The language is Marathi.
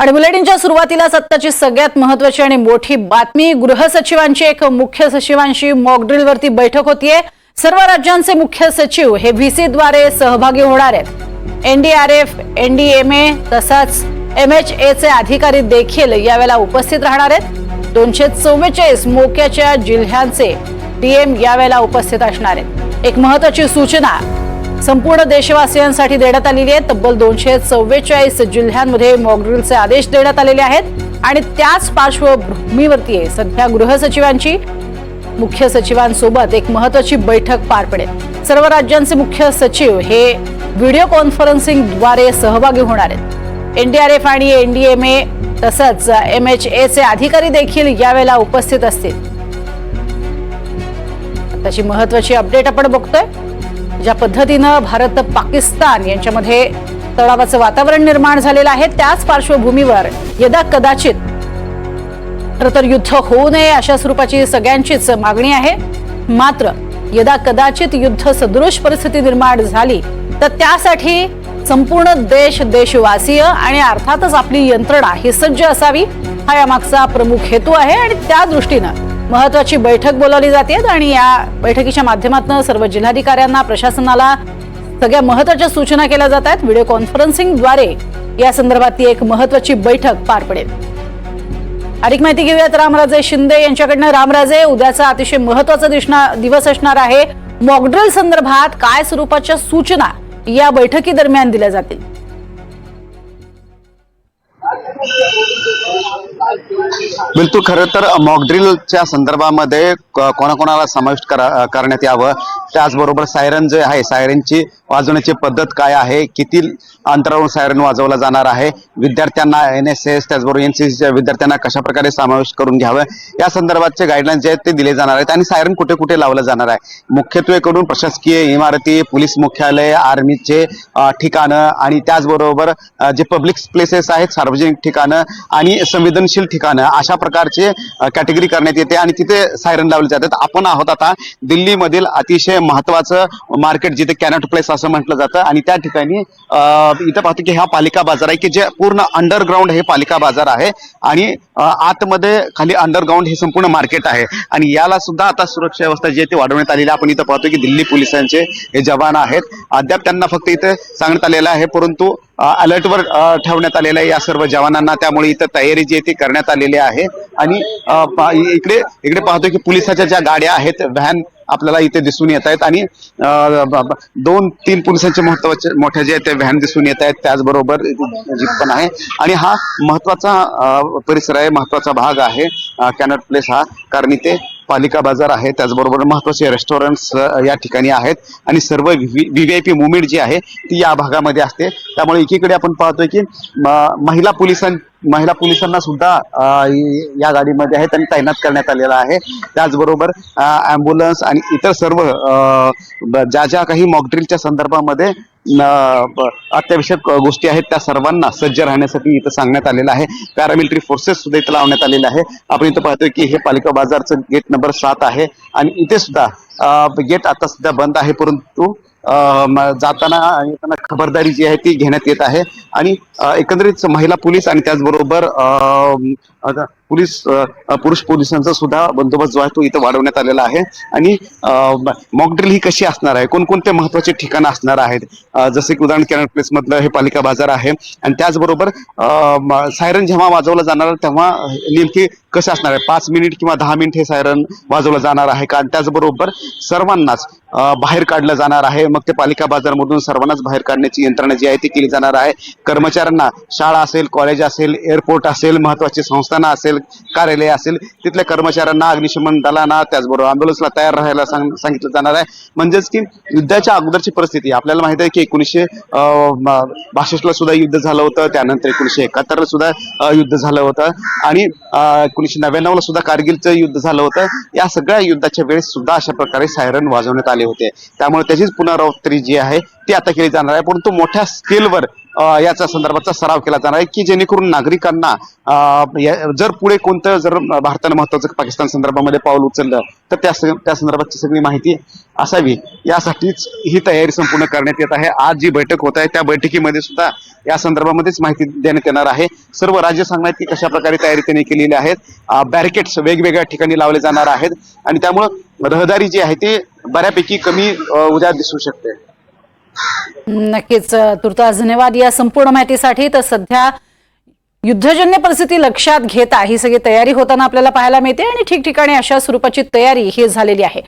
आणि बुलेटिनच्या सुरुवातीला सत्ताची सगळ्यात महत्वाची आणि मोठी बातमी गृहसचिवांची एक मुख्य सचिवांशी मॉकड्रिलवरती बैठक होतीये. सर्व राज्यांचे मुख्य सचिव हे व्हीसी द्वारे सहभागी होणार आहेत. एनडीआरएफ एनडीएमए तसंच एच एचे अधिकारी देखील यावेळेला उपस्थित राहणार आहेत. दोनशे चव्वेचाळीस मोक्याच्या जिल्ह्यांचे डीएम यावेळेला उपस्थित असणार आहेत. एक महत्वाची सूचना संपूर्ण देशवासियांसाठी देण्यात आलेली आहे. तब्बल दोनशे चव्वेचाळीस जिल्ह्यांमध्ये मॉकड्रिलचे आदेश देण्यात आलेले आहेत. आणि त्याच पार्श्वभूमीवरती आहे. सध्या गृहसचिवांची मुख्य सचिवांसोबत एक महत्वाची बैठक पार पडेल. सर्व राज्यांचे मुख्य सचिव हे व्हिडिओ कॉन्फरन्सिंगद्वारे सहभागी होणार आहेत. एनडीआरएफ आणि एनडीएमए तसंच एम एच एचे अधिकारी देखील यावेळेला उपस्थित असतील. त्याची महत्वाची अपडेट आपण बघतोय. ज्या पद्धतीनं भारत पाकिस्तान यांच्यामध्ये तणावाचं वातावरण निर्माण झालेलं आहे त्याच पार्श्वभूमीवर यदा कदाचित खरं तर युद्ध होऊ नये अशा स्वरूपाची सगळ्यांचीच मागणी आहे. मात्र यदा कदाचित युद्ध सदृश परिस्थिती निर्माण झाली तर त्यासाठी संपूर्ण देश देशवासीय आणि अर्थातच आपली यंत्रणा ही सज्ज असावी हा यामागचा प्रमुख हेतू आहे आणि त्या दृष्टीनं महत्वाची बैठक बोलावली जाते आणि या बैठकीच्या माध्यमातून सर्व जिल्हाधिकाऱ्यांना प्रशासनाला सगळ्या महत्त्वाच्या सूचना केल्या जात आहेत. व्हिडिओ कॉन्फरन्सिंगद्वारे या संदर्भात ती एक महत्वाची बैठक पार पडेल. अधिक माहिती घेऊयात. रामराजे शिंदे यांच्याकडनं. रामराजे उद्याचा अतिशय महत्त्वाचा दिसणार दिवस असणार आहे. मॉकड्रिल संदर्भात काय स्वरूपाच्या सूचना या बैठकी दरम्यान दिल्या जातील? बिलकुल खरं तर मॉकड्रिलच्या संदर्भामध्ये कोणाकोणाला समाविष्ट करा करण्यात यावं. त्याचबरोबर सायरन जे आहे सायरनची वाजवण्याची पद्धत काय आहे? किती अंतरावरून सायरन वाजवला जाणार आहे? विद्यार्थ्यांना एन एस एस त्याचबरोबर एन सी सीच्या विद्यार्थ्यांना कशाप्रकारे समावेश करून घ्यावं? या संदर्भातचे गाईडलाईन जे आहेत ते दिले जाणार आहेत आणि सायरन कुठे कुठे लावलं जाणार आहे? मुख्यत्वे करून प्रशासकीय इमारती पोलीस मुख्यालय आर्मीचे ठिकाणं आणि त्याचबरोबर जे पब्लिक प्लेसेस आहेत सार्वजनिक ठिकाणं आणि संवेदनशील ठिकाणं अशा प्रकारचे कॅटेगरी करण्यात येते आणि तिथे सायरन लावले जातात. आपण आहोत आता दिल्लीमधील अतिशय महत्वाचं मार्केट जिथे कॅनट प्लेस असं म्हटलं जातं आणि त्या ठिकाणी इथं पाहतो की हा पालिका बाजार आहे की जे पूर्ण अंडरग्राऊंड हे पालिका बाजार आहे आणि आतमध्ये खाली अंडरग्राऊंड हे संपूर्ण मार्केट आहे. आणि याला सुद्धा आता सुरक्षा व्यवस्था जी आहे ती वाढवण्यात आलेली आहे. आपण इथं पाहतो की दिल्ली पोलिसांचे हे जवान आहेत. अद्याप त्यांना फक्त इथे सांगण्यात आलेलं आहे परंतु अलर्टवर ठेवण्यात आलेलं आहे या सर्व जवानांना. त्यामुळे इथं तयारी जी आहे ती करण्यात आलेली आहे. आणि इकडे इकडे पाहतो की पोलिसाच्या ज्या गाड्या आहेत व्हॅन आपल्याला इथे दिसून येत आहेत. आणि दोन तीन पोलिसांचे महत्त्वाचे मोठ्या जे आहेत ते व्हॅन दिसून येत आहेत. त्याचबरोबर जीप पण आहे. आणि हा महत्त्वाचा परिसर आहे महत्त्वाचा भाग आहे. कॅनट प्लेस हा. कारण इथे पालिका बाजार आहे. त्याचबरोबर महत्त्वाचे रेस्टॉरंट्स या ठिकाणी आहेत. आणि सर्व व्ही आय पी मुवमेंट जी आहे ती या भागामध्ये असते. त्यामुळे एकीकडे आपण पाहतोय की महिला पोलिसां महिला पोलिसांना सुद्धा या गाडीमध्ये आहे त्यांनी तैनात करण्यात आलेला आहे. त्याचबरोबर अँब्युलन्स आणि इतर सर्व अ, ज्या ज्या काही मॉकड्रिलच्या संदर्भामध्ये अत्यावश्यक गोष्टी आहेत त्या सर्वांना सज्ज राहण्यासाठी इथं सांगण्यात आलेलं आहे. पॅरामिलिटरी फोर्सेस सुद्धा इथं लावण्यात आलेले आहे. आपण इथं पाहतोय की हे पालिका बाजारचं गेट नंबर सात आहे आणि इथे सुद्धा गेट आता सध्या बंद आहे. परंतु जाताना येताना खबरदारी जी आहे ती घेण्यात येत आहे. आणि एकंदरीत महिला पोलीस आणि त्याचबरोबर पोलीस पुरुष पोलिसांचा सुद्धा बंदोबस्त जो आहे तो इथं वाढवण्यात आलेला आहे. आणि मॉकड्रिल ही कशी असणार आहे? कोणकोणते महत्त्वाचे ठिकाणं असणार आहेत? जसे की उदाहरण कॅनट प्लेस मधलं हे पालिका बाजार आहे. आणि त्याचबरोबर सायरन जेव्हा वाजवलं जाणार तेव्हा नेमकी कसं असणार आहे? पाच मिनिट किंवा दहा मिनिट हे सायरन वाजवलं जाणार आहे का? आणि त्याचबरोबर सर्वांनाच बाहेर काढलं जाणार आहे. मग ते पालिका बाजारमधून सर्वांनाच बाहेर काढण्याची यंत्रणा जी आहे ती केली जाणार आहे. कर्मचाऱ्यांना शाळा असेल कॉलेज असेल एअरपोर्ट असेल महत्वाची संस्थाना असेल कार्यालय असेल तिथल्या कर्मचाऱ्यांना अग्निशमन दलांना त्याचबरोबर अँब्युलन्सला तयार राहायला सांगितलं जाणार आहे. म्हणजेच की युद्धाच्या अगोदरची परिस्थिती आपल्याला माहिती आहे की एकोणीसशे बासष्टला सुद्धा युद्ध झालं होतं त्यानंतर एकोणीसशे एकाहत्तरला सुद्धा युद्ध झालं होतं. आणि एकोणीसशे नव्याण्णवला सुद्धा कारगिलचं युद्ध झालं होतं. या सगळ्या युद्धाच्या वेळेस सुद्धा अशा प्रकारे सायरन वाजवण्यात आले होते. त्यामुळे त्याचीच पुनरावृत्ती जी आहे ती आता केली जाणार आहे. परंतु मोठ्या स्केलवर याचा याच्या संदर्भाचा सराव केला जाणार आहे की जेणेकरून नागरिकांना जर पुढे कोणतं जर भारतानं महत्वाचं पाकिस्तान संदर्भामध्ये पाऊल उचललं तर त्या त्या संदर्भाची सगळी माहिती असावी. यासाठीच ही तयारी संपूर्ण करण्यात येत आहे. आज जी बैठक होत आहे त्या बैठकीमध्ये सुद्धा या संदर्भामध्येच माहिती देण्यात येणार आहे. सर्व राज्य सांगण्यात की कशा प्रकारे तयारी त्यांनी केलेली आहेत. बॅरिकेड्स वेगवेगळ्या ठिकाणी लावले जाणार आहेत. आणि त्यामुळं रहदारी जी आहे ती बऱ्यापैकी कमी उद्या दिसू शकते. नक्कीच तुर्तास धन्यवाद या संपूर्ण माहितीसाठी. तर सध्या युद्धजन्य परिस्थिती लक्षात घेता ही सगळी तयारी होताना आपल्याला पाहायला मिळते आणि ठिकठिकाणी अशा स्वरूपाची तयारी ही झालेली आहे.